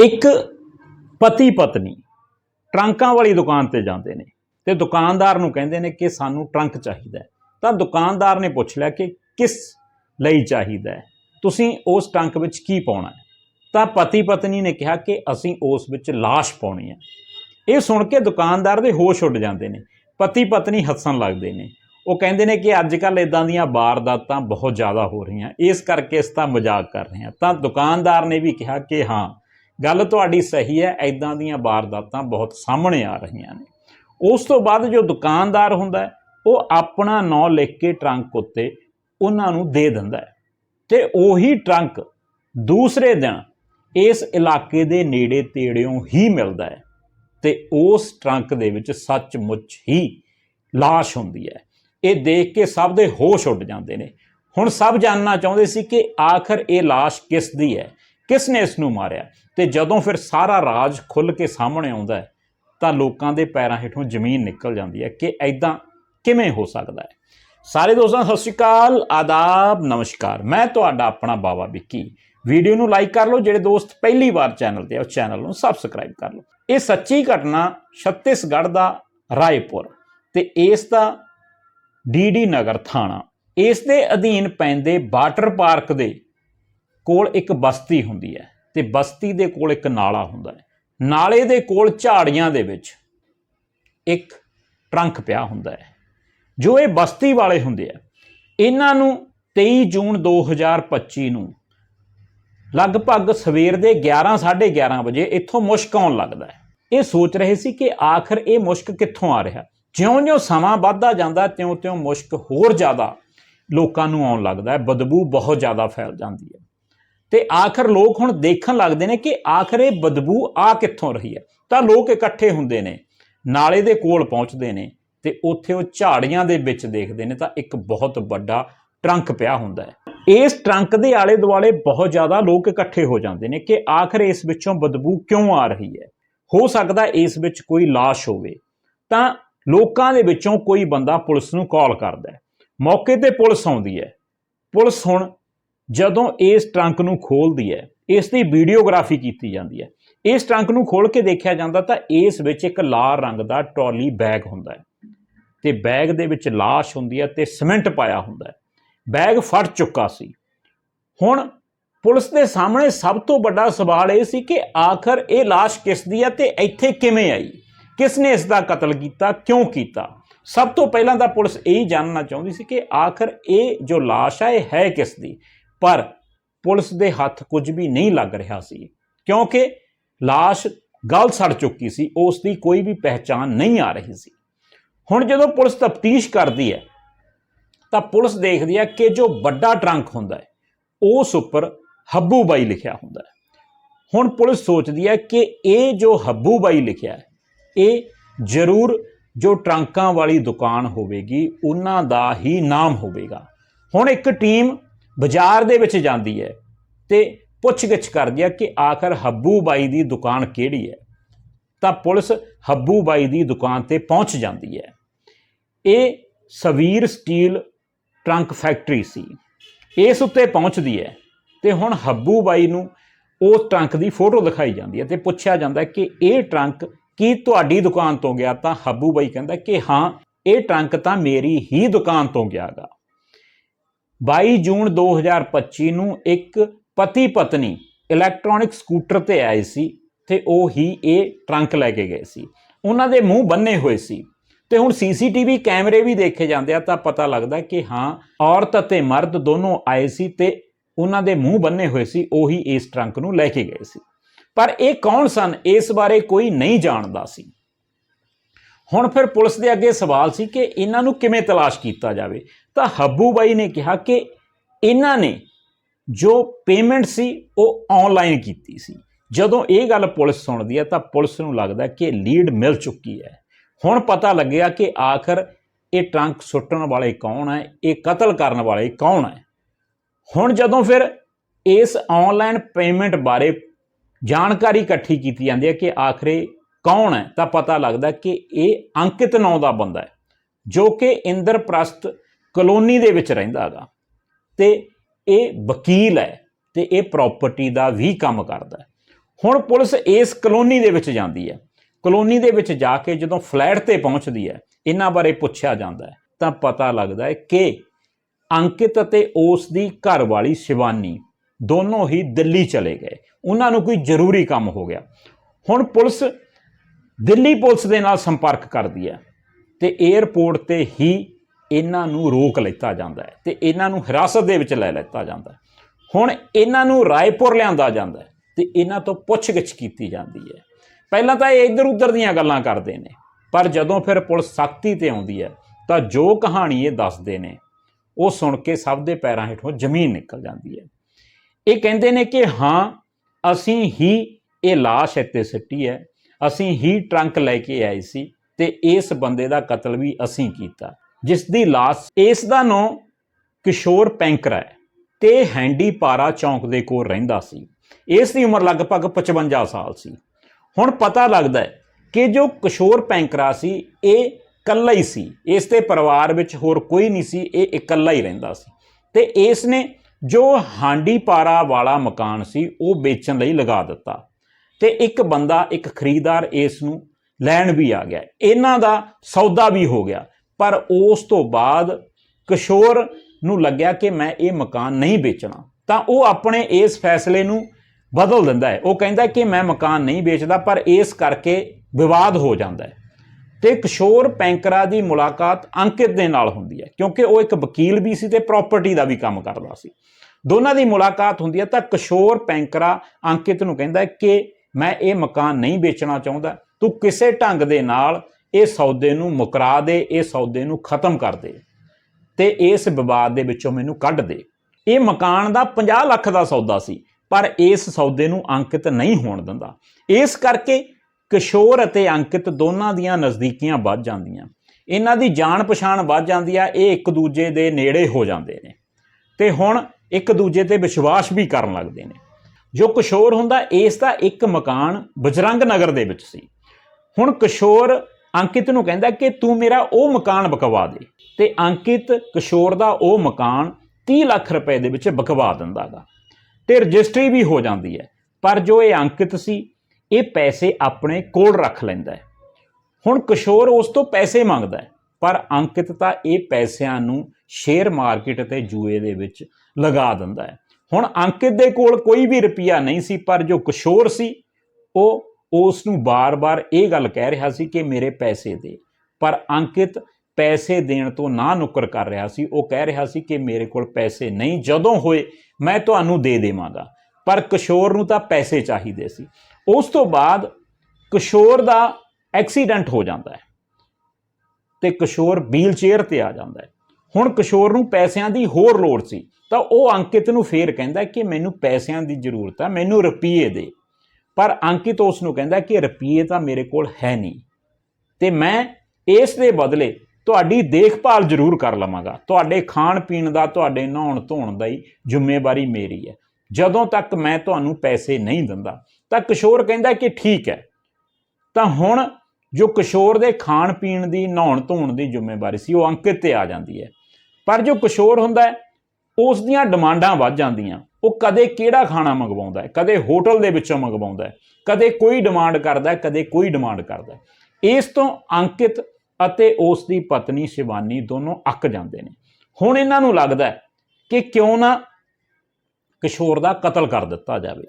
ਇੱਕ ਪਤੀ ਪਤਨੀ ਟਰੰਕਾਂ ਵਾਲੀ ਦੁਕਾਨ ਤੇ ਜਾਂਦੇ ਨੇ ਤੇ ਦੁਕਾਨਦਾਰ ਨੂੰ ਕਹਿੰਦੇ ਨੇ ਕਿ ਸਾਨੂੰ ਟਰੰਕ ਚਾਹੀਦਾ ਹੈ। ਤਾਂ ਦੁਕਾਨਦਾਰ ਨੇ ਪੁੱਛ ਲਿਆ ਕਿ ਕਿਸ ਲਈ ਚਾਹੀਦਾ ਹੈ? ਤੁਸੀਂ ਉਸ ਟਰੰਕ ਵਿੱਚ ਕੀ ਪਾਉਣਾ ਹੈ? ਤਾਂ ਪਤੀ ਪਤਨੀ ਨੇ ਕਿਹਾ ਕਿ ਅਸੀਂ ਉਸ ਵਿੱਚ ਲਾਸ਼ ਪਾਉਣੀ ਹੈ। ਇਹ ਸੁਣ ਕੇ ਦੁਕਾਨਦਾਰ ਦੇ ਹੋਸ਼ ਉੱਡ ਜਾਂਦੇ ਨੇ। ਪਤੀ ਪਤਨੀ ਹੱਸਣ ਲੱਗਦੇ ਨੇ। ਉਹ ਕਹਿੰਦੇ ਨੇ ਕਿ ਅੱਜ ਕੱਲ ਇਦਾਂ ਦੀਆਂ ਵਾਰਦਾਤਾਂ ਬਹੁਤ ਜ਼ਿਆਦਾ ਹੋ ਰਹੀਆਂ। ਇਸ ਕਰਕੇ ਇਸ ਦਾ ਮਜ਼ਾਕ ਕਰ ਰਹੇ ਹਾਂ। ਤਾਂ ਦੁਕਾਨਦਾਰ ਨੇ ਵੀ ਕਿਹਾ ਕਿ ਹਾਂ ਗੱਲ ਤੁਹਾਡੀ ਸਹੀ ਹੈ ਇਦਾਂ ਦੀਆਂ ਵਾਰਦਾਤਾਂ ਬਹੁਤ ਸਾਹਮਣੇ ਆ ਰਹੀਆਂ ਨੇ। ਉਸ ਤੋਂ ਬਾਅਦ ਜੋ ਦੁਕਾਨਦਾਰ ਹੁੰਦਾ ਉਹ ਆਪਣਾ ਨਾਂ ਲਿਖ ਕੇ ਟਰੰਕ ਉੱਤੇ ਉਹਨਾਂ ਨੂੰ ਦੇ ਦਿੰਦਾ ਹੈ ਤੇ ਉਹੀ ਟਰੰਕ ਦੂਸਰੇ ਦਿਨ ਇਸ ਇਲਾਕੇ ਦੇ ਨੇੜੇ ਤੇੜਿਓਂ ਹੀ ਮਿਲਦਾ ਹੈ ਤੇ ਉਸ ਟਰੰਕ ਦੇ ਵਿੱਚ ਸੱਚਮੁੱਚ ਹੀ ਲਾਸ਼ ਹੁੰਦੀ ਹੈ। ਇਹ ਦੇਖ ਕੇ ਸਭ ਦੇ ਹੋਸ਼ ਉੱਡ ਜਾਂਦੇ ਨੇ। ਹੁਣ ਸਭ ਜਾਣਨਾ ਚਾਹੁੰਦੇ ਸੀ ਕਿ ਆਖਰ ਇਹ ਲਾਸ਼ ਕਿਸ ਦੀ ਹੈ? ਕਿਸ ਨੇ ਇਸ ਨੂੰ ਮਾਰਿਆ? ਤੇ ਜਦੋਂ ਫਿਰ ਸਾਰਾ ਰਾਜ ਖੁੱਲ ਕੇ ਸਾਹਮਣੇ ਆਉਂਦਾ ਹੈ, ਤਾਂ ਲੋਕਾਂ ਦੇ ਪੈਰਾਂ ਹੇਠੋਂ ਜ਼ਮੀਨ ਨਿਕਲ ਜਾਂਦੀ ਹੈ ਕਿ ਐਦਾਂ ਕਿਵੇਂ ਹੋ ਸਕਦਾ ਹੈ? ਸਾਰੇ ਦੋਸਤਾਂ, ਸਤਿ ਸ਼੍ਰੀ ਅਕਾਲ, ਆਦਾਬ, ਨਮਸਕਾਰ। ਮੈਂ ਤੁਹਾਡਾ ਆਪਣਾ ਬਾਬਾ ਵਿੱਕੀ। ਵੀਡੀਓ ਨੂੰ ਲਾਈਕ ਕਰ ਲਓ, ਜਿਹੜੇ ਦੋਸਤ ਪਹਿਲੀ ਵਾਰ ਚੈਨਲ ਤੇ ਆ, ਉਹ ਚੈਨਲ ਨੂੰ ਸਬਸਕ੍ਰਾਈਬ ਕਰ ਲਓ। ਇਹ ਸੱਚੀ ਘਟਨਾ ਛੱਤੀਸਗੜ੍ਹ ਦਾ ਰਾਏਪੁਰ ਤੇ ਇਸ ਦਾ ਡੀਡੀ ਨਗਰ ਥਾਣਾ। ਇਸ ਦੇ ਅਧੀਨ ਪੈਂਦੇ ਵਾਟਰ ਪਾਰਕ ਦੇ ਕੋਲ ਇੱਕ ਬਸਤੀ ਹੁੰਦੀ ਹੈ ਤੇ ਬਸਤੀ ਦੇ ਕੋਲ ਇੱਕ ਨਾਲਾ ਹੁੰਦਾ ਹੈ। ਨਾਲੇ ਦੇ ਕੋਲ ਝਾੜੀਆਂ ਦੇ ਵਿੱਚ ਇੱਕ ਟਰੰਕ ਪਿਆ ਹੁੰਦਾ ਹੈ। ਜੋ ਇਹ ਬਸਤੀ ਵਾਲੇ ਹੁੰਦੇ ਆ, ਇਹਨਾਂ ਨੂੰ 23 ਜੂਨ 2025 ਨੂੰ ਲਗਭਗ ਸਵੇਰ ਦੇ 11 11:30 ਵਜੇ ਇੱਥੋਂ ਮੁਸ਼ਕ ਆਉਣ ਲੱਗਦਾ ਹੈ। ਇਹ ਸੋਚ ਰਹੇ ਸੀ ਕਿ ਆਖਰ ਇਹ ਮੁਸ਼ਕ ਕਿੱਥੋਂ ਆ ਰਿਹਾ? ਜਿਉਂ-ਜਿਉਂ ਸਮਾਂ ਵੱਧਦਾ ਜਾਂਦਾ, ਤਿਉਂ-ਤਿਉਂ ਮੁਸ਼ਕ ਹੋਰ ਜ਼ਿਆਦਾ ਲੋਕਾਂ ਨੂੰ ਆਉਣ ਲੱਗਦਾ ਹੈ। ਬਦਬੂ ਬਹੁਤ ਜ਼ਿਆਦਾ ਫੈਲ ਜਾਂਦੀ ਹੈ। ਤੇ ਆਖਰ ਲੋਕ ਹੁਣ ਦੇਖਣ ਲੱਗਦੇ ਨੇ ਕਿ ਆਖਰ ਇਹ ਬਦਬੂ ਆ ਕਿੱਥੋਂ ਰਹੀ ਹੈ? ਤਾਂ ਲੋਕ ਇਕੱਠੇ ਹੁੰਦੇ ਨੇ, ਨਾਲੇ ਦੇ ਕੋਲ ਪਹੁੰਚਦੇ ਨੇ ਤੇ ਉੱਥੇ ਉਹ ਝਾੜੀਆਂ ਦੇ ਵਿੱਚ ਦੇਖਦੇ ਨੇ ਤਾਂ ਇੱਕ ਬਹੁਤ ਵੱਡਾ ਟਰੰਕ ਪਿਆ ਹੁੰਦਾ ਹੈ। ਇਸ ਟਰੰਕ ਦੇ ਆਲੇ ਦੁਆਲੇ ਬਹੁਤ ਜ਼ਿਆਦਾ ਲੋਕ ਇਕੱਠੇ ਹੋ ਜਾਂਦੇ ਨੇ ਕਿ ਆਖਰ ਇਸ ਵਿੱਚੋਂ ਬਦਬੂ ਕਿਉਂ ਆ ਰਹੀ ਹੈ? ਹੋ ਸਕਦਾ ਇਸ ਵਿੱਚ ਕੋਈ ਲਾਸ਼ ਹੋਵੇ। ਤਾਂ ਲੋਕਾਂ ਦੇ ਵਿੱਚੋਂ ਕੋਈ ਬੰਦਾ ਪੁਲਿਸ ਨੂੰ ਕਾਲ ਕਰਦਾ ਹੈ। ਮੌਕੇ ਤੇ ਪੁਲਿਸ ਆਉਂਦੀ ਹੈ। ਪੁਲਿਸ ਹੁਣ ਜਦੋਂ ਇਸ ਟਰੰਕ ਨੂੰ ਖੋਲਦੀ ਹੈ, ਇਸ ਦੀ ਵੀਡੀਓਗ੍ਰਾਫੀ ਕੀਤੀ ਜਾਂਦੀ ਹੈ, ਇਸ ਟਰੰਕ ਨੂੰ ਖੋਲ ਕੇ ਦੇਖਿਆ ਜਾਂਦਾ ਤਾਂ ਇਸ ਵਿੱਚ ਇੱਕ ਲਾਲ ਰੰਗ ਦਾ ਟਰਾਲੀ ਬੈਗ ਹੁੰਦਾ ਹੈ। ਤੇ ਬੈਗ ਦੇ ਵਿੱਚ ਲਾਸ਼ ਹੁੰਦੀ ਹੈ ਤੇ ਸਿਮੈਂਟ ਪਾਇਆ ਹੁੰਦਾ ਹੈ। ਬੈਗ ਫਟ ਚੁੱਕਾ ਸੀ। ਹੁਣ ਪੁਲਿਸ ਦੇ ਸਾਹਮਣੇ ਸਭ ਤੋਂ ਵੱਡਾ ਸਵਾਲ ਇਹ ਸੀ ਕਿ ਆਖਰ ਇਹ ਲਾਸ਼ ਕਿਸ ਦੀ ਹੈ ਤੇ ਇੱਥੇ ਕਿਵੇਂ ਆਈ? ਕਿਸ ਨੇ ਇਸ ਦਾ ਕਤਲ ਕੀਤਾ, ਕਿਉਂ ਕੀਤਾ? ਸਭ ਤੋਂ ਪਹਿਲਾਂ ਤਾਂ ਪੁਲਿਸ ਇਹ ਜਾਣਨਾ ਚਾਹੁੰਦੀ ਸੀ ਕਿ ਆਖਰ ਇਹ ਜੋ ਲਾਸ਼ ਹੈ, ਇਹ ਹੈ ਕਿਸ ਦੀ? ਪਰ ਪੁਲਿਸ ਦੇ ਹੱਥ ਕੁਝ ਵੀ ਨਹੀਂ ਲੱਗ ਰਿਹਾ ਸੀ, ਕਿਉਂਕਿ ਲਾਸ਼ ਗਲ ਸੜ ਚੁੱਕੀ ਸੀ, ਉਸ ਦੀ ਕੋਈ ਵੀ ਪਹਿਚਾਣ ਨਹੀਂ ਆ ਰਹੀ ਸੀ। ਹੁਣ ਜਦੋਂ ਪੁਲਿਸ ਤਫਤੀਸ਼ ਕਰਦੀ ਹੈ, ਤਾਂ ਪੁਲਿਸ ਦੇਖਦੀ ਹੈ ਕਿ ਜੋ ਵੱਡਾ ਟਰੰਕ ਹੁੰਦਾ ਹੈ, ਉਸ ਉੱਪਰ ਹੱਬੂ ਬਾਈ ਲਿਖਿਆ ਹੁੰਦਾ ਹੈ। ਹੁਣ ਪੁਲਿਸ ਸੋਚਦੀ ਹੈ ਕਿ ਇਹ ਜੋ ਹੱਬੂ ਬਾਈ ਲਿਖਿਆ ਹੈ, ਇਹ ਜ਼ਰੂਰ ਜੋ ਟਰੰਕਾਂ ਵਾਲੀ ਦੁਕਾਨ ਹੋਵੇਗੀ, ਉਹਨਾਂ ਦਾ ਹੀ ਨਾਮ ਹੋਵੇਗਾ। ਹੁਣ ਇੱਕ ਟੀਮ ਬਾਜ਼ਾਰ ਦੇ ਵਿੱਚ ਜਾਂਦੀ ਹੈ ਤੇ ਪੁੱਛਗਿੱਛ ਕਰਦੀ ਹੈ ਕਿ ਆਖਰ ਹੱਬੂ ਬਾਈ ਦੀ ਦੁਕਾਨ ਕਿਹੜੀ ਹੈ? ਤਾਂ ਪੁਲਿਸ ਹੱਬੂ ਬਾਈ ਦੀ ਦੁਕਾਨ ਤੇ ਪਹੁੰਚ ਜਾਂਦੀ ਹੈ। ਇਹ ਸਵੀਰ ਸਟੀਲ ਟਰੰਕ ਫੈਕਟਰੀ ਸੀ। ਇਸ ਉੱਤੇ ਪਹੁੰਚਦੀ ਹੈ ਤੇ ਹੁਣ ਹੱਬੂ ਬਾਈ ਨੂੰ ਉਸ ਟਰੰਕ ਦੀ ਫੋਟੋ ਦਿਖਾਈ ਜਾਂਦੀ ਹੈ ਤੇ ਪੁੱਛਿਆ ਜਾਂਦਾ ਕਿ ਇਹ ਟਰੰਕ ਕੀ ਤੁਹਾਡੀ ਦੁਕਾਨ ਤੋਂ ਗਿਆ? ਤਾਂ ਹੱਬੂ ਬਾਈ ਕਹਿੰਦਾ ਕਿ ਹਾਂ, ਇਹ ਟਰੰਕ ਤਾਂ ਮੇਰੀ ਹੀ ਦੁਕਾਨ ਤੋਂ ਗਿਆਗਾ। 22 ਜੂਨ 2025 ਨੂੰ ਇੱਕ ਪਤੀ ਪਤਨੀ ਇਲੈਕਟ੍ਰੋਨਿਕ ਸਕੂਟਰ ਤੇ ਆਏ ਸੀ ਤੇ ਉਹ ਹੀ ਇਹ ਟਰੰਕ ਲੈ ਕੇ ਗਏ ਸੀ। ਉਹਨਾਂ ਦੇ ਮੂੰਹ ਬੰਨੇ ਹੋਏ ਸੀ ਤੇ ਹੁਣ ਸੀਸੀਟੀਵੀ ਕੈਮਰੇ ਵੀ ਦੇਖੇ ਜਾਂਦੇ ਆ ਤਾਂ ਪਤਾ ਲੱਗਦਾ ਕਿ ਹਾਂ, ਔਰਤ ਅਤੇ ਮਰਦ ਦੋਨੋਂ ਆਏ ਸੀ ਤੇ ਉਹਨਾਂ ਦੇ ਮੂੰਹ ਬੰਨੇ ਹੋਏ ਸੀ, ਉਹੀ ਇਸ ਟਰੰਕ ਨੂੰ ਲੈ ਕੇ ਗਏ ਸੀ। ਪਰ ਇਹ ਕੌਣ ਸਨ? ਇਸ ਬਾਰੇ ਕੋਈ ਨਹੀਂ ਜਾਣਦਾ ਸੀ। ਹੁਣ ਫਿਰ ਪੁਲਿਸ ਦੇ ਅੱਗੇ ਸਵਾਲ ਸੀ ਕਿ ਇਹਨਾਂ ਨੂੰ ਕਿਵੇਂ ਤਲਾਸ਼ ਕੀਤਾ ਜਾਵੇ। ਤਾਂ ਹੱਬੂ ਬਾਈ ਨੇ ਕਿਹਾ ਕਿ ਇਹਨਾਂ ਨੇ ਜੋ ਪੇਮੈਂਟ ਸੀ, ਉਹ ਆਨਲਾਈਨ ਕੀਤੀ ਸੀ। ਜਦੋਂ ਇਹ ਗੱਲ ਪੁਲਿਸ ਸੁਣਦੀ ਹੈ, ਤਾਂ ਪੁਲਿਸ ਨੂੰ ਲੱਗਦਾ ਕਿ ਲੀਡ ਮਿਲ ਚੁੱਕੀ ਹੈ। ਹੁਣ ਪਤਾ ਲੱਗਿਆ ਕਿ ਆਖਰ ਇਹ ਟਰੰਕ ਸੁੱਟਣ ਵਾਲੇ ਕੌਣ ਹੈ, ਇਹ ਕਤਲ ਕਰਨ ਵਾਲੇ ਕੌਣ ਹੈ। ਹੁਣ ਜਦੋਂ ਫਿਰ ਇਸ ਆਨਲਾਈਨ ਪੇਮੈਂਟ ਬਾਰੇ ਜਾਣਕਾਰੀ ਇਕੱਠੀ ਕੀਤੀ ਜਾਂਦੀ ਹੈ ਕਿ ਆਖਰੇ ਕੌਣ ਹੈ? ਤਾਂ ਪਤਾ ਲੱਗਦਾ ਕਿ ਇਹ ਅੰਕਿਤ ਨਾਂ ਦਾ ਬੰਦਾ ਹੈ, ਜੋ ਕਿ ਇੰਦਰਪ੍ਰਸਤ ਕਲੋਨੀ ਦੇ ਵਿੱਚ ਰਹਿੰਦਾ ਹੈਗਾ। ਤੇ ਇਹ ਵਕੀਲ ਹੈ ਤੇ ਇਹ ਪ੍ਰਾਪਰਟੀ ਦਾ ਵੀ ਕੰਮ ਕਰਦਾ ਹੈ। ਹੁਣ ਪੁਲਿਸ ਇਸ ਕਲੋਨੀ ਦੇ ਵਿੱਚ ਜਾਂਦੀ ਹੈ। ਕਲੋਨੀ ਦੇ ਵਿੱਚ ਜਾ ਕੇ ਜਦੋਂ ਫਲੈਟ ਤੇ ਪਹੁੰਚਦੀ ਹੈ, ਇਹਨਾਂ ਬਾਰੇ ਪੁੱਛਿਆ ਜਾਂਦਾ ਹੈ। ਤਾਂ ਪਤਾ ਲੱਗਦਾ ਹੈ ਕਿ ਅੰਕਿਤ ਅਤੇ ਉਸ ਦੀ ਘਰਵਾਲੀ ਸ਼ਿਵਾਨੀ ਦੋਨੋਂ ਹੀ ਦਿੱਲੀ ਚਲੇ ਗਏ। ਉਹਨਾਂ ਨੂੰ ਕੋਈ ਜ਼ਰੂਰੀ ਕੰਮ ਹੋ ਗਿਆ। ਹੁਣ ਪੁਲਿਸ ਦਿੱਲੀ ਪੁਲਿਸ ਦੇ ਨਾਲ ਸੰਪਰਕ ਕਰਦੀ ਹੈ ਤੇ 에ਅਰਪੋਰਟ ਤੇ ਹੀ ਇਹਨਾਂ ਨੂੰ ਰੋਕ ਲਿੱਤਾ ਜਾਂਦਾ ਹੈ ਤੇ ਇਹਨਾਂ ਨੂੰ ਹਿਰਾਸਤ ਦੇ ਵਿੱਚ ਲੈ ਲਿੱਤਾ ਜਾਂਦਾ ਹੈ। ਹੁਣ ਇਹਨਾਂ ਨੂੰ ਰਾਏਪੁਰ ਲਿਆਂਦਾ ਜਾਂਦਾ ਹੈ ਤੇ ਇਹਨਾਂ ਤੋਂ ਪੁੱਛਗਿੱਛ ਕੀਤੀ ਜਾਂਦੀ ਹੈ। ਪਹਿਲਾਂ ਤਾਂ ਇਹ ਇੱਧਰ ਉੱਧਰ ਦੀਆਂ ਗੱਲਾਂ ਕਰਦੇ ਨੇ, ਪਰ ਜਦੋਂ ਫਿਰ ਪੁਲਿਸ ਸਖਤੀ ਤੇ ਆਉਂਦੀ ਹੈ ਤਾਂ ਜੋ ਕਹਾਣੀ ਇਹ ਦੱਸਦੇ ਨੇ, ਉਹ ਸੁਣ ਕੇ ਸਭ ਦੇ ਪੈਰਾਂ ਹੇਠੋਂ ਜ਼ਮੀਨ ਨਿਕਲ ਜਾਂਦੀ ਹੈ। ਇਹ ਕਹਿੰਦੇ ਨੇ ਕਿ ਹਾਂ, ਅਸੀਂ ਹੀ ਇਹ ਲਾਸ਼ ਇੱਥੇ ਸਿੱਟੀ ਹੈ ਅਸੀਂ ਹੀ ਟਰੰਕ ਲੈ ਕੇ ਆਏ ਸੀ ਤੇ ਇਸ ਬੰਦੇ ਦਾ ਕਤਲ ਵੀ ਅਸੀਂ ਕੀਤਾ। ਜਿਸ ਦੀ ਲਾਸ਼ ਇਸ ਦਾ ਨਾਂ ਕਿਸ਼ੋਰ ਪੈਂਕਰਾ ਹੈ ਤੇ ਹੈਂਡੀ ਪਾਰਾ ਚੌਂਕ ਦੇ ਕੋਲ ਰਹਿੰਦਾ ਸੀ। ਇਸ ਦੀ ਉਮਰ ਲਗਭਗ 55 ਸਾਲ ਸੀ। ਹੁਣ ਪਤਾ ਲੱਗਦਾ ਹੈ ਕਿ ਜੋ ਕਿਸ਼ੋਰ ਪੈਂਕਰਾ ਸੀ, ਇਹ ਇਕੱਲਾ ਹੀ ਸੀ। ਇਸ ਦੇ ਪਰਿਵਾਰ ਵਿੱਚ ਹੋਰ ਕੋਈ ਨਹੀਂ ਸੀ, ਇਹ ਇਕੱਲਾ ਹੀ ਰਹਿੰਦਾ ਸੀ। ਤੇ ਇਸ ਨੇ ਜੋ ਹਾਂਡੀ ਪਾਰਾ ਵਾਲਾ ਮਕਾਨ ਸੀ, ਉਹ ਵੇਚਣ ਲਈ ਲਗਾ ਦਿੱਤਾ। ਤੇ ਇੱਕ ਬੰਦਾ, ਇੱਕ ਖਰੀਦਦਾਰ ਇਸ ਨੂੰ ਲੈਣ ਵੀ ਆ ਗਿਆ। ਇਹਨਾਂ ਦਾ ਸੌਦਾ ਵੀ ਹੋ ਗਿਆ। ਪਰ ਉਸ ਤੋਂ ਬਾਅਦ ਕਿਸ਼ੋਰ ਨੂੰ ਲੱਗਿਆ ਕਿ ਮੈਂ ਇਹ ਮਕਾਨ ਨਹੀਂ ਵੇਚਣਾ। ਤਾਂ ਉਹ ਆਪਣੇ ਇਸ ਫੈਸਲੇ ਨੂੰ ਬਦਲ ਦਿੰਦਾ ਹੈ। ਉਹ ਕਹਿੰਦਾ ਕਿ ਮੈਂ ਮਕਾਨ ਨਹੀਂ ਵੇਚਦਾ, ਪਰ ਇਸ ਕਰਕੇ ਵਿਵਾਦ ਹੋ ਜਾਂਦਾ ਹੈ। ਤੇ ਕਿਸ਼ੋਰ ਪੈਂਕਰਾ ਦੀ ਮੁਲਾਕਾਤ ਅੰਕਿਤ ਦੇ ਨਾਲ ਹੁੰਦੀ ਹੈ, ਕਿਉਂਕਿ ਉਹ ਇੱਕ ਵਕੀਲ ਵੀ ਸੀ ਤੇ ਪ੍ਰਾਪਰਟੀ ਦਾ ਵੀ ਕੰਮ ਕਰਦਾ ਸੀ। ਦੋਨਾਂ ਦੀ ਮੁਲਾਕਾਤ ਹੁੰਦੀ ਹੈ ਤਾਂ ਕਿਸ਼ੋਰ ਪੈਂਕਰਾ ਅੰਕਿਤ ਨੂੰ ਕਹਿੰਦਾ ਕਿ ਮੈਂ ਇਹ ਮਕਾਨ ਨਹੀਂ ਵੇਚਣਾ ਚਾਹੁੰਦਾ। ਤੂੰ ਕਿਸੇ ਢੰਗ ਦੇ ਨਾਲ ਇਹ ਸੌਦੇ ਨੂੰ ਮੁਕਰਾ ਦੇ, ਇਹ ਸੌਦੇ ਨੂੰ ਖਤਮ ਕਰ ਦੇ ਤੇ ਇਸ ਵਿਵਾਦ ਦੇ ਵਿੱਚੋਂ ਮੈਨੂੰ ਕੱਢ ਦੇ। ਇਹ ਮਕਾਨ ਦਾ 50 ਲੱਖ ਦਾ ਸੌਦਾ ਸੀ, ਪਰ ਇਸ ਸੌਦੇ ਨੂੰ ਅੰਕਿਤ ਨਹੀਂ ਹੋਣ ਦਿੰਦਾ। ਇਸ ਕਰਕੇ ਕਿਸ਼ੋਰ ਅਤੇ ਅੰਕਿਤ ਦੋਨਾਂ ਦੀਆਂ ਨਜ਼ਦੀਕੀਆਂ ਵੱਧ ਜਾਂਦੀਆਂ। ਇਹਨਾਂ ਦੀ ਜਾਣ ਪਛਾਣ ਵੱਧ ਜਾਂਦੀ ਆ, ਇਹ ਇੱਕ ਦੂਜੇ ਦੇ ਨੇੜੇ ਹੋ ਜਾਂਦੇ ਨੇ ਤੇ ਹੁਣ ਇੱਕ ਦੂਜੇ ਤੇ ਵਿਸ਼ਵਾਸ ਵੀ ਕਰਨ ਲੱਗਦੇ ਨੇ। ਜੋ ਕਿਸ਼ੋਰ ਹੁੰਦਾ, ਇਸ ਦਾ ਇੱਕ ਮਕਾਨ ਬਜਰੰਗ ਨਗਰ ਦੇ ਵਿੱਚ ਸੀ। ਹੁਣ ਕਿਸ਼ੋਰ ਅੰਕਿਤ ਨੂੰ ਕਹਿੰਦਾ ਕਿ ਤੂੰ ਮੇਰਾ ਉਹ ਮਕਾਨ ਬਕਵਾ ਦੇ ਤੇ ਅੰਕਿਤ ਕਿਸ਼ੋਰ ਦਾ ਉਹ ਮਕਾਨ 30 ਲੱਖ ਰੁਪਏ ਦੇ ਵਿੱਚ ਬਕਵਾ ਦਿੰਦਾਗਾ ਤੇ ਰਜਿਸਟਰੀ ਵੀ ਹੋ ਜਾਂਦੀ ਹੈ, ਪਰ ਜੋ ਇਹ ਅੰਕਿਤ ਸੀ, ਇਹ ਪੈਸੇ ਆਪਣੇ ਕੋਲ ਰੱਖ ਲੈਂਦਾ ਹੈ। ਹੁਣ ਕਿਸ਼ੋਰ ਉਸ ਤੋਂ ਪੈਸੇ ਮੰਗਦਾ ਹੈ, ਪਰ ਅੰਕਿਤ ਤਾਂ ਇਹ ਪੈਸਿਆਂ ਨੂੰ ਸ਼ੇਅਰ ਮਾਰਕੀਟ ਅਤੇ ਜੂਏ ਦੇ ਵਿੱਚ ਲਗਾ ਦਿੰਦਾ ਹੈ। ਹੁਣ ਅੰਕਿਤ ਦੇ ਕੋਲ ਕੋਈ ਵੀ ਰੁਪਿਆ ਨਹੀਂ ਸੀ, ਪਰ ਜੋ ਕਿਸ਼ੋਰ ਸੀ, ਉਹ ਉਸ ਨੂੰ ਬਾਰ-ਬਾਰ ਇਹ ਗੱਲ ਕਹਿ ਰਿਹਾ ਸੀ ਕਿ ਮੇਰੇ ਪੈਸੇ ਦੇ। ਪਰ ਅੰਕਿਤ ਪੈਸੇ ਦੇਣ ਤੋਂ ਨਾ ਨੁੱਕਰ ਕਰ ਰਿਹਾ ਸੀ। ਉਹ ਕਹਿ ਰਿਹਾ ਸੀ ਕਿ ਮੇਰੇ ਕੋਲ ਪੈਸੇ ਨਹੀਂ, ਜਦੋਂ ਹੋਏ ਮੈਂ ਤੁਹਾਨੂੰ ਦੇ ਦੇਵਾਂਗਾ। ਪਰ ਕਿਸ਼ੋਰ ਨੂੰ ਤਾਂ ਪੈਸੇ ਚਾਹੀਦੇ ਸੀ। ਉਸ ਤੋਂ ਬਾਅਦ ਕਿਸ਼ੋਰ ਦਾ ਐਕਸੀਡੈਂਟ ਹੋ ਜਾਂਦਾ ਹੈ ਤੇ ਕਿਸ਼ੋਰ ਵੀਲ ਚੇਅਰ ਤੇ ਆ ਜਾਂਦਾ ਹੈ। ਹੁਣ ਕਿਸ਼ੋਰ ਨੂੰ ਪੈਸਿਆਂ ਦੀ ਹੋਰ ਲੋੜ ਸੀ, ਤਾਂ ਉਹ ਅੰਕਿਤ ਨੂੰ ਫੇਰ ਕਹਿੰਦਾ ਕਿ ਮੈਨੂੰ ਪੈਸਿਆਂ ਦੀ ਜ਼ਰੂਰਤ ਆ, ਮੈਨੂੰ ਰੁਪਈਏ ਦੇ। ਪਰ ਅੰਕਿਤ ਉਸ ਨੂੰ ਕਹਿੰਦਾ ਕਿ ਰੁਪਈਏ ਤਾਂ ਮੇਰੇ ਕੋਲ ਹੈ ਨਹੀਂ। ਤੇ ਮੈਂ ਇਸ ਦੇ ਬਦਲੇ ਤੁਹਾਡੀ ਦੇਖਭਾਲ ਜ਼ਰੂਰ ਕਰ ਲਵਾਂਗਾ। ਤੁਹਾਡੇ ਖਾਣ ਪੀਣ ਦਾ, ਤੁਹਾਡੇ ਨਹਾਉਣ ਧੋਣ ਦਾ ਹੀ ਜ਼ਿੰਮੇਵਾਰੀ ਮੇਰੀ ਹੈ। ਜਦੋਂ ਤੱਕ ਮੈਂ ਤੁਹਾਨੂੰ ਪੈਸੇ ਨਹੀਂ ਦਿੰਦਾ, ਤਾਂ ਕਿਸ਼ੋਰ ਕਹਿੰਦਾ ਕਿ ਠੀਕ ਹੈ। ਤਾਂ ਹੁਣ ਜੋ ਕਿਸ਼ੋਰ ਦੇ ਖਾਣ ਪੀਣ ਦੀ, ਨਹਾਉਣ ਧੋਣ ਦੀ ਜ਼ਿੰਮੇਵਾਰੀ ਸੀ, ਉਹ ਅੰਕਿਤ ਤੇ ਆ ਜਾਂਦੀ ਹੈ। ਪਰ ਜੋ ਕਿਸ਼ੋਰ ਹੁੰਦਾ ਹੈ, ਉਸ ਦੀਆਂ ਡਿਮਾਂਡਾਂ ਵੱਧ ਜਾਂਦੀਆਂ। ਉਹ ਕਦੇ ਕਿਹੜਾ ਖਾਣਾ ਮੰਗਵਾਉਂਦਾ ਹੈ, ਕਦੇ ਹੋਟਲ ਦੇ ਵਿੱਚੋਂ ਮੰਗਵਾਉਂਦਾ ਹੈ, ਕਦੇ ਕੋਈ ਡਿਮਾਂਡ ਕਰਦਾ ਹੈ, ਕਦੇ ਕੋਈ ਡਿਮਾਂਡ ਕਰਦਾ ਹੈ। ਇਸ ਤੋਂ ਅੰਕਿਤ ਅਤੇ ਉਸ ਦੀ ਪਤਨੀ ਸ਼ਿਵਾਨੀ ਦੋਨੋਂ ਅੱਕ ਜਾਂਦੇ ਨੇ। ਹੁਣ ਇਹਨਾਂ ਨੂੰ ਲੱਗਦਾ ਹੈ ਕਿ ਕਿਉਂ ਨਾ ਕਿਸ਼ੋਰ ਦਾ ਕਤਲ ਕਰ ਦਿੱਤਾ ਜਾਵੇ।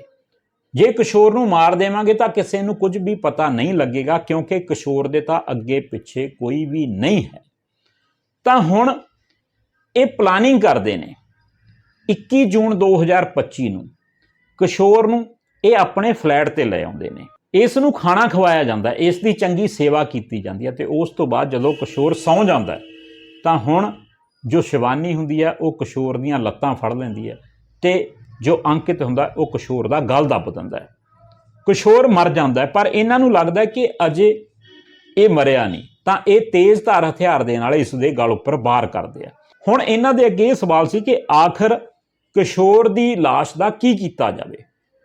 ਜੇ ਕਿਸ਼ੋਰ ਨੂੰ ਮਾਰ ਦੇਵਾਂਗੇ ਤਾਂ ਕਿਸੇ ਨੂੰ ਕੁਝ ਵੀ ਪਤਾ ਨਹੀਂ ਲੱਗੇਗਾ, ਕਿਉਂਕਿ ਕਿਸ਼ੋਰ ਦੇ ਤਾਂ ਅੱਗੇ ਪਿੱਛੇ ਕੋਈ ਵੀ ਨਹੀਂ ਹੈ। ਤਾਂ ਹੁਣ ਇਹ ਪਲਾਨਿੰਗ ਕਰਦੇ ਨੇ 21 ਜੂਨ 2025 ਨੂੰ ਕਿਸ਼ੋਰ ਨੂੰ ਇਹ ਆਪਣੇ ਫਲੈਟ ਤੇ ਲੈ ਆਉਂਦੇ ਨੇ। ਇਸ ਨੂੰ ਖਾਣਾ ਖਵਾਇਆ ਜਾਂਦਾ ਇਸ ਦੀ ਚੰਗੀ ਸੇਵਾ ਕੀਤੀ ਜਾਂਦੀ ਹੈ ਤੇ ਉਸ ਤੋਂ ਬਾਅਦ ਜਦੋਂ ਕਿਸ਼ੋਰ ਸੌਂ ਜਾਂਦਾ ਤਾਂ ਹੁਣ ਜੋ ਸ਼ਿਵਾਨੀ ਹੁੰਦੀ ਹੈ, ਉਹ ਕਿਸ਼ੋਰ ਦੀਆਂ ਲੱਤਾਂ ਫੜ ਲੈਂਦੀ ਹੈ ਤੇ ਜੋ ਅੰਕਿਤ ਹੁੰਦਾ ਉਹ ਕਿਸ਼ੋਰ ਦਾ ਗਲ ਦੱਬ ਦਿੰਦਾ ਹੈ। ਕਿਸ਼ੋਰ ਮਰ ਜਾਂਦਾ ਪਰ ਇਹਨਾਂ ਨੂੰ ਲੱਗਦਾ ਕਿ ਅਜੇ ਇਹ ਮਰਿਆ ਨਹੀਂ, ਤਾਂ ਇਹ ਤੇਜ਼ ਧਾਰ ਹਥਿਆਰ ਦੇ ਨਾਲ ਇਸ ਦੇ ਗਲ ਉੱਪਰ ਵਾਰ ਕਰਦੇ ਆ। ਹੁਣ ਇਹਨਾਂ ਦੇ ਅੱਗੇ ਇਹ ਸਵਾਲ ਸੀ ਕਿ ਆਖਰ ਕਿਸ਼ੋਰ ਦੀ লাশ ਦਾ ਕੀ ਕੀਤਾ ਜਾਵੇ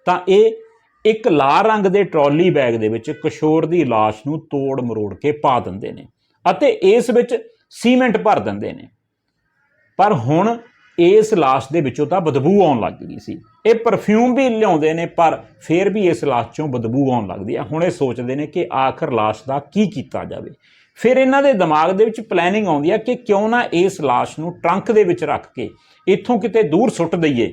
ਤਾਂ ਇਹ ਇੱਕ ਲਾਲ ਰੰਗ ਦੇ ਟਰਾਲੀ ਬੈਗ ਦੇ ਵਿੱਚ ਕਿਸ਼ੋਰ ਦੀ লাশ ਨੂੰ ਤੋੜ ਮਰੋੜ ਕੇ ਪਾ ਦਿੰਦੇ ਨੇ ਅਤੇ ਇਸ ਵਿੱਚ ਸੀਮੈਂਟ ਭਰ ਦਿੰਦੇ ਨੇ ਪਰ ਹੁਣ ਇਸ ਲਾਸ਼ ਦੇ ਵਿੱਚੋਂ ਤਾਂ ਬਦਬੂ ਆਉਣ ਲੱਗ ਗਈ ਸੀ ਇਹ ਪਰਫਿਊਮ ਵੀ ਲਿਆਉਂਦੇ ਨੇ ਪਰ ਫਿਰ ਵੀ ਇਸ ਲਾਸ਼ ਚੋਂ ਬਦਬੂ ਆਉਣ ਲੱਗਦੀ ਹੈ ਹੁਣ ਇਹ ਸੋਚਦੇ ਨੇ ਕਿ ਆਖਰ ਲਾਸ਼ ਦਾ ਕੀ ਕੀਤਾ ਜਾਵੇ ਫਿਰ ਇਹਨਾਂ ਦੇ ਦਿਮਾਗ ਦੇ ਵਿੱਚ ਪਲੈਨਿੰਗ ਆਉਂਦੀ ਹੈ ਕਿ ਕਿਉਂ ਨਾ ਇਸ ਲਾਸ਼ ਨੂੰ ਟਰੰਕ ਦੇ ਵਿੱਚ ਰੱਖ ਕੇ ਇੱਥੋਂ ਕਿਤੇ ਦੂਰ ਸੁੱਟ ਦਈਏ,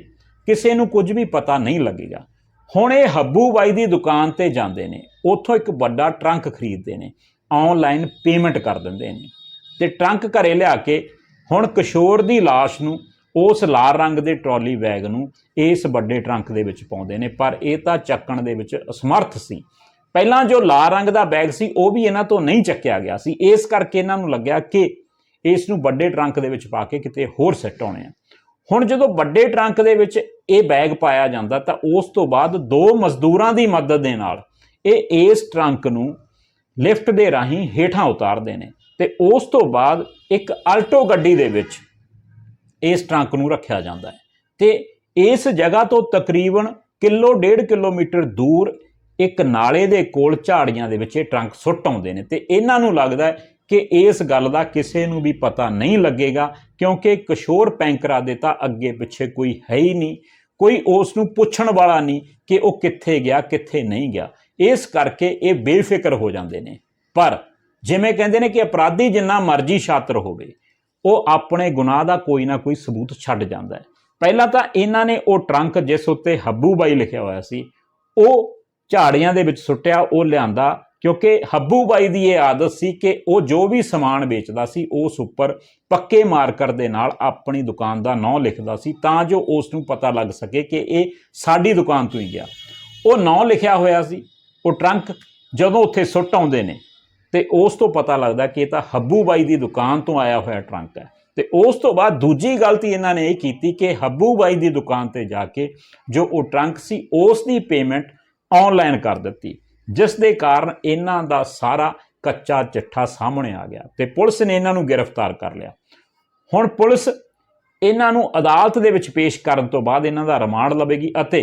ਕਿਸੇ ਨੂੰ ਕੁਝ ਵੀ ਪਤਾ ਨਹੀਂ ਲੱਗੇਗਾ। ਹੁਣ ਇਹ ਹੱਬੂ ਬਾਈ ਦੀ ਦੁਕਾਨ ਤੇ ਜਾਂਦੇ ਨੇ, ਉੱਥੋਂ ਇੱਕ ਵੱਡਾ ਟਰੰਕ ਖਰੀਦਦੇ ਨੇ ਆਨਲਾਈਨ ਪੇਮੈਂਟ ਕਰ ਦਿੰਦੇ ਨੇ ਤੇ ਟਰੰਕ ਘਰੇ ਲਿਆ ਕੇ ਹੁਣ ਕਿਸ਼ੋਰ ਦੀ ਲਾਸ਼ ਨੂੰ ਉਸ ਲਾਲ ਰੰਗ ਦੇ ਟਰਾਲੀ ਬੈਗ ਨੂੰ ਇਸ ਵੱਡੇ ਟਰੰਕ ਦੇ ਵਿੱਚ ਪਾਉਂਦੇ ਨੇ, ਪਰ ਇਹ ਤਾਂ ਚੱਕਣ ਦੇ ਵਿੱਚ ਅਸਮਰਥ ਸੀ ਪਹਿਲਾਂ ਜੋ ਲਾਲ ਰੰਗ ਦਾ ਬੈਗ ਸੀ, ਉਹ ਵੀ ਇਹਨਾਂ ਤੋਂ ਨਹੀਂ ਚੱਕਿਆ ਗਿਆ ਸੀ। ਇਸ ਕਰਕੇ ਇਹਨਾਂ ਨੂੰ ਲੱਗਿਆ ਕਿ ਇਸ ਨੂੰ ਵੱਡੇ ਟਰੰਕ ਦੇ ਵਿੱਚ ਪਾ ਕੇ ਕਿਤੇ ਹੋਰ ਸੈੱਟ ਹੋਣੇ ਆ। ਹੁਣ ਜਦੋਂ ਵੱਡੇ ਟਰੰਕ ਦੇ ਵਿੱਚ ਇਹ ਬੈਗ ਪਾਇਆ ਜਾਂਦਾ, ਤਾਂ ਉਸ ਤੋਂ ਬਾਅਦ ਦੋ ਮਜ਼ਦੂਰਾਂ ਦੀ ਮਦਦ ਦੇ ਨਾਲ ਇਹ ਇਸ ਟਰੰਕ ਨੂੰ ਲਿਫਟ ਦੇ ਰਾਹੀਂ ਹੇਠਾਂ ਉਤਾਰਦੇ ਨੇ ਤੇ ਉਸ ਤੋਂ ਬਾਅਦ ਇੱਕ ਆਲਟੋ ਗੱਡੀ ਦੇ ਵਿੱਚ ਇਸ ਟਰੰਕ ਨੂੰ ਰੱਖਿਆ ਜਾਂਦਾ ਹੈ। ਤੇ ਇਸ ਜਗ੍ਹਾ ਤੋਂ ਤਕਰੀਬਨ ਕਿਲੋ, ਡੇਢ ਕਿਲੋਮੀਟਰ ਦੂਰ ਇੱਕ ਨਾਲੇ ਦੇ ਕੋਲ ਝਾੜੀਆਂ ਦੇ ਵਿੱਚ ਇਹ ਟਰੰਕ ਸੁੱਟ ਆਉਂਦੇ ਨੇ ਤੇ ਇਹਨਾਂ ਨੂੰ ਲੱਗਦਾ ਕਿ ਇਸ ਗੱਲ ਦਾ ਕਿਸੇ ਨੂੰ ਵੀ ਪਤਾ ਨਹੀਂ ਲੱਗੇਗਾ, ਕਿਉਂਕਿ ਕਿਸ਼ੋਰ ਪੈਂਕਰਾ ਦੇ ਤਾਂ ਅੱਗੇ ਪਿੱਛੇ ਕੋਈ ਹੈ ਹੀ ਨਹੀਂ, ਕੋਈ ਉਸ ਨੂੰ ਪੁੱਛਣ ਵਾਲਾ ਨਹੀਂ ਕਿ ਉਹ ਕਿੱਥੇ ਗਿਆ, ਕਿੱਥੇ ਨਹੀਂ ਗਿਆ। ਇਸ ਕਰਕੇ ਇਹ ਬੇਫਿਕਰ ਹੋ ਜਾਂਦੇ ਨੇ। ਪਰ ਜਿਵੇਂ ਕਹਿੰਦੇ ਨੇ ਕਿ ਅਪਰਾਧੀ ਜਿੰਨਾ ਮਰਜ਼ੀ ਛਾਤਰ ਹੋਵੇ, ਉਹ ਆਪਣੇ ਗੁਨਾਹ ਦਾ ਕੋਈ ਨਾ ਕੋਈ ਸਬੂਤ ਛੱਡ ਜਾਂਦਾ ਹੈ। ਪਹਿਲਾਂ ਤਾਂ ਇਹਨਾਂ ਨੇ ਉਹ ਟਰੰਕ ਜਿਸ ਉੱਤੇ ਹੱਬੂ ਬਾਈ ਲਿਖਿਆ ਹੋਇਆ ਸੀ, ਉਹ ਝਾੜੀਆਂ ਦੇ ਵਿੱਚ ਸੁੱਟਿਆ, ਉਹ ਲਿਆਂਦਾ ਕਿਉਂਕਿ ਹੱਬੂ ਬਾਈ ਦੀ ਇਹ ਆਦਤ ਸੀ ਕਿ ਉਹ ਜੋ ਵੀ ਸਮਾਨ ਵੇਚਦਾ ਸੀ, ਉਸ ਉੱਪਰ ਪੱਕੇ ਮਾਰਕਰ ਦੇ ਨਾਲ ਆਪਣੀ ਦੁਕਾਨ ਦਾ ਨਾਂ ਲਿਖਦਾ ਸੀ ਤਾਂ ਜੋ ਉਸ ਨੂੰ ਪਤਾ ਲੱਗ ਸਕੇ ਕਿ ਇਹ ਸਾਡੀ ਦੁਕਾਨ ਤੋਂ ਹੀ ਗਿਆ। ਉਹ ਨਾਂ ਲਿਖਿਆ ਹੋਇਆ ਸੀ, ਉਹ ਟਰੰਕ ਜਦੋਂ ਉੱਥੇ ਸੁੱਟ ਆਉਂਦੇ ਨੇ ਤੇ ਉਸ ਤੋਂ ਪਤਾ ਲੱਗਦਾ ਕਿ ਇਹ ਤਾਂ ਹੱਬੂ ਬਾਈ ਦੀ ਦੁਕਾਨ ਤੋਂ ਆਇਆ ਹੋਇਆ ਟਰੰਕ ਹੈ। ਤੇ ਉਸ ਤੋਂ ਬਾਅਦ ਦੂਜੀ ਗਲਤੀ ਇਹਨਾਂ ਨੇ ਇਹ ਕੀਤੀ ਕਿ ਹੱਬੂ ਬਾਈ ਦੀ ਦੁਕਾਨ ਤੇ ਜਾ ਕੇ ਜੋ ਉਹ ਟਰੰਕ ਸੀ, ਉਸ ਦੀ ਪੇਮੈਂਟ ਆਨਲਾਈਨ ਕਰ ਦਿੱਤੀ। ਜਿਸ ਦੇ ਕਾਰਨ ਇਹਨਾਂ ਦਾ ਸਾਰਾ ਕੱਚਾ ਚਿੱਠਾ ਸਾਹਮਣੇ ਆ ਗਿਆ ਤੇ ਪੁਲਿਸ ਨੇ ਇਹਨਾਂ ਨੂੰ ਗ੍ਰਿਫਤਾਰ ਕਰ ਲਿਆ। ਹੁਣ ਪੁਲਿਸ ਇਹਨਾਂ ਨੂੰ ਅਦਾਲਤ ਦੇ ਵਿੱਚ ਪੇਸ਼ ਕਰਨ ਤੋਂ ਬਾਅਦ ਇਹਨਾਂ ਦਾ ਰਿਮਾਂਡ ਲਵੇਗੀ ਅਤੇ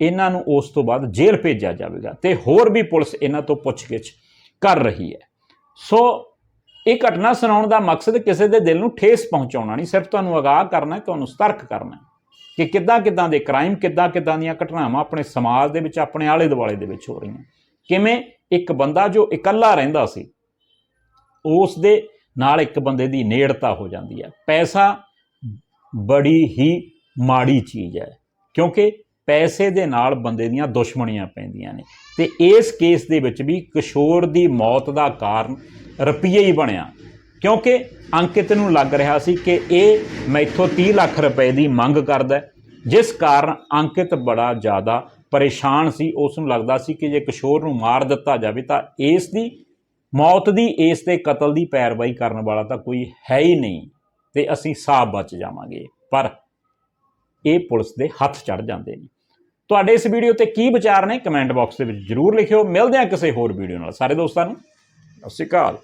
ਇਹਨਾਂ ਨੂੰ ਉਸ ਤੋਂ ਬਾਅਦ ਜੇਲ੍ਹ ਭੇਜਿਆ ਜਾਵੇਗਾ ਤੇ ਹੋਰ ਵੀ ਪੁਲਿਸ ਇਹਨਾਂ ਤੋਂ ਪੁੱਛਗਿੱਛ ਕਰ ਰਹੀ ਹੈ। ਸੋ ਇਹ ਘਟਨਾ ਸੁਣਾਉਣ ਦਾ ਮਕਸਦ ਕਿਸੇ ਦੇ ਦਿਲ ਨੂੰ ਠੇਸ ਪਹੁੰਚਾਉਣਾ ਨਹੀਂ, ਸਿਰਫ ਤੁਹਾਨੂੰ ਅਗਾਹ ਕਰਨਾ ਹੈ, ਤੁਹਾਨੂੰ ਸਤਰਕ ਕਰਨਾ ਹੈ। ਕਿ ਕਿੱਦਾਂ ਕਿੱਦਾਂ ਦੇ ਕ੍ਰਾਈਮ ਕਿੱਦਾਂ ਕਿੱਦਾਂ ਦੀਆਂ ਘਟਨਾਵਾਂ ਆਪਣੇ ਸਮਾਜ ਦੇ ਵਿੱਚ, ਆਪਣੇ ਆਲੇ ਦੁਆਲੇ ਦੇ ਵਿੱਚ ਹੋ ਰਹੀਆਂ ਕਿਵੇਂ ਇੱਕ ਬੰਦਾ ਜੋ ਇਕੱਲਾ ਰਹਿੰਦਾ ਸੀ, ਉਸ ਦੇ ਨਾਲ ਇੱਕ ਬੰਦੇ ਦੀ ਨੇੜਤਾ ਹੋ ਜਾਂਦੀ ਹੈ। ਪੈਸਾ ਬੜੀ ਹੀ ਮਾੜੀ ਚੀਜ਼ ਹੈ, ਕਿਉਂਕਿ ਪੈਸੇ ਦੇ ਨਾਲ ਬੰਦੇ ਦੀਆਂ ਦੁਸ਼ਮਣੀਆਂ ਪੈਂਦੀਆਂ ਨੇ। ਤੇ ਇਸ ਕੇਸ ਦੇ ਵਿੱਚ ਵੀ ਕਿਸ਼ੋਰ ਦੀ ਮੌਤ ਦਾ ਕਾਰਨ ਰੁਪਈਏ ਹੀ ਬਣਿਆ। ਕਿਉਂਕਿ ਅੰਕਿਤ ਨੂੰ ਲੱਗ ਰਿਹਾ ਸੀ ਕਿ ਇਹ ਮੈਥੋਂ 30 ਲੱਖ ਰੁਪਏ ਦੀ ਮੰਗ ਕਰਦਾ ਜਿਸ ਕਾਰਨ ਅੰਕਿਤ ਬੜਾ ਜ਼ਿਆਦਾ ਪਰੇਸ਼ਾਨ ਸੀ। ਉਸ ਨੂੰ ਲੱਗਦਾ ਸੀ ਕਿ ਜੇ ਕਿਸ਼ੋਰ ਨੂੰ ਮਾਰ ਦਿੱਤਾ ਜਾਵੇ ਤਾਂ ਇਸ ਦੀ ਮੌਤ ਦੀ, ਇਸ ਦੇ ਕਤਲ ਦੀ ਪੈਰਵਾਈ ਕਰਨ ਵਾਲਾ ਤਾਂ ਕੋਈ ਹੈ ਹੀ ਨਹੀਂ ਤੇ ਅਸੀਂ ਸਾਹ ਬਚ ਜਾਵਾਂਗੇ। ਪਰ ਇਹ ਪੁਲਿਸ ਦੇ ਹੱਥ ਚੜ ਜਾਂਦੇ ਨੇ। ਤੁਹਾਡੇ ਇਸ ਵੀਡੀਓ ਤੇ ਕੀ ਵਿਚਾਰ ਨੇ? ਕਮੈਂਟ ਬਾਕਸ ਦੇ ਵਿੱਚ ਜਰੂਰ ਲਿਖਿਓ। ਮਿਲਦੇ ਹਾਂ ਕਿਸੇ ਹੋਰ ਵੀਡੀਓ ਨਾਲ। ਸਾਰੇ ਦੋਸਤਾਂ ਨੂੰ। ਸਤਿ ਸ਼੍ਰੀ ਅਕਾਲ।